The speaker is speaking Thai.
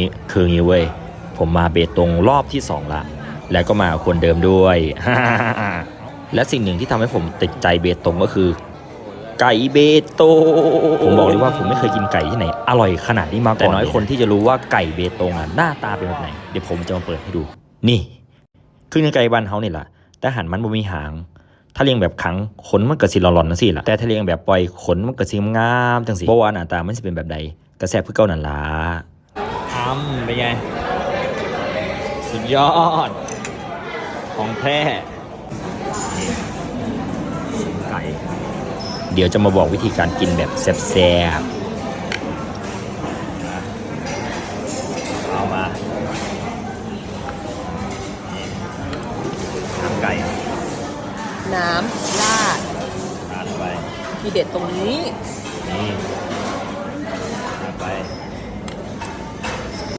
นี่คืองี้เว้ย ผมมาเบตงรอบที่สองละ แล้วก็มาคนเดิมด้วย และสิ่งหนึ่งที่ทำให้ผมติดใจเบตงก็คือ ไก่เบตง ผมบอกเลยว่าผมไม่เคยกินไก่ที่ไหน อร่อยขนาดนี้มาก่อน แต่น้อยคนที่จะรู้ว่าไก่เบตงอะหน้าตาเป็นแบบไหน เดี๋ยวผมจะมาเปิดให้ดู นี่ คือในไก่บ้านเฮาเนี่แหละแต่หันมันบ่มีหาง ถ้าเลี้ยงแบบขังขนมันก็สิหลอนๆนั่นสิล่ะ แต่ถ้าเลี้ยงแบบปล่อยขนมันก็สิงามจังสิเพราะว่าหน้าตามันสิเป็นแบบใดกระแสเพื่อเก่านั่นล่ะำเป็นไง สุดยอด ของแท้ไก่ เดี๋ยวจะมาบอกวิธีการกินแบบแซ่บๆเอามาทำไก่ น้ำราดทานไปมีเด็ดตรงนี้ นี่